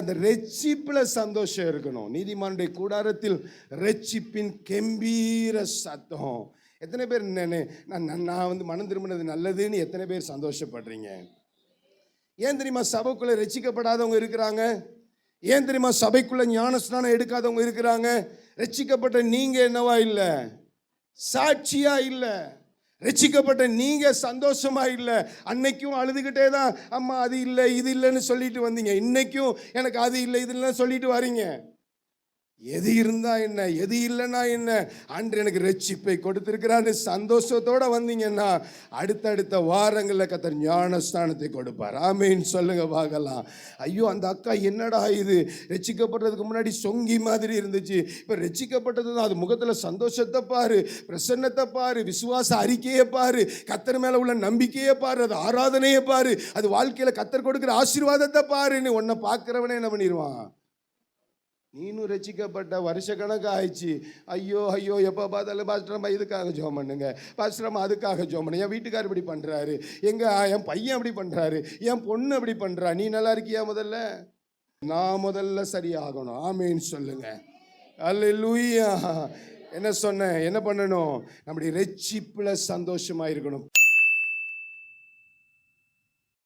அந்த ரெச்சிப்பில் சந்தோஷம் இருக்கணும். நீதிமானுடைய கூடாரத்தில் ரெச்சிப்பின் கெம்பீர சத்தம். எத்தனை பேர் நான் நான் வந்து மனம் திரும்பினது நல்லதுன்னு எத்தனை பேர் சந்தோஷப்படுறீங்க? ஏன் தெரியுமா? சபைக்குள்ள ரட்சிக்கப்படாதவங்க இருக்கிறாங்க. ஏன் தெரியுமா? சபைக்குள்ள ஞானஸ்நானம் எடுக்காதவங்க இருக்கிறாங்க. ரச்சிக்கப்பட்ட நீங்க என்னவா இல்லை? சாட்சியா இல்லை? ரசிக்கப்பட்ட நீங்க சந்தோஷமா இல்லை. அன்னைக்கும் அழுதுகிட்டே தான் அம்மா அது இல்லை இது இல்லைன்னு சொல்லிட்டு வந்தீங்க. இன்னைக்கும் எனக்கு அது இல்லை இது இல்லைன்னு சொல்லிட்டு வரீங்க. எது இருந்தா என்ன எது இல்லைன்னா என்ன? அன்று எனக்கு ரட்சிப்பை கொடுத்துருக்கிறான்னு சந்தோஷத்தோட வந்தீங்கன்னா அடுத்தடுத்த வாரங்களில் கத்தர் ஞானஸ்தானத்தை கொடுப்பார். ஆமேன்னு சொல்லுங்க பார்க்கலாம். ஐயோ அந்த அக்கா என்னடா இது? ரட்சிக்கப்படுறதுக்கு முன்னாடி சொங்கி மாதிரி இருந்துச்சு. இப்போ ரட்சிக்கப்பட்டது தான் அது முகத்தில் சந்தோஷத்தை பாரு பிரசன்னத்தை பாரு விசுவாச அறிக்கையை பாரு கத்தர் மேலே உள்ள நம்பிக்கையை பாரு அது ஆராதனையை பாரு அது வாழ்க்கையில் கத்தர் கொடுக்குற ஆசீர்வாதத்தை பாருன்னு உன்னை பார்க்குறவனே என்ன பண்ணிடுவான்? நீனும் ரசிக்கப்பட்ட வருஷ கணக்கு ஆயிடுச்சு. ஐயோ ஐயோ எப்போ பார்த்தாலும் பாஸ்டரம்மா இதுக்காக ஜோம் பண்ணுங்க. பாஸ்டரம்மா அதுக்காக ஜோம் பண்ணுங்க என் வீட்டுக்கார் இப்படி பண்ணுறாரு எங்கள் என் பையன் அப்படி பண்ணுறாரு என் பொண்ணு அப்படி பண்ணுறா நீ நல்லா இருக்கியா முதல்ல? நான் முதல்ல சரியாகணும். ஆமேன்னு சொல்லுங்க. அல்ல என்ன சொன்னேன்? என்ன பண்ணணும்? நம்முடைய ரெச்சிப்பில் சந்தோஷமாக இருக்கணும்.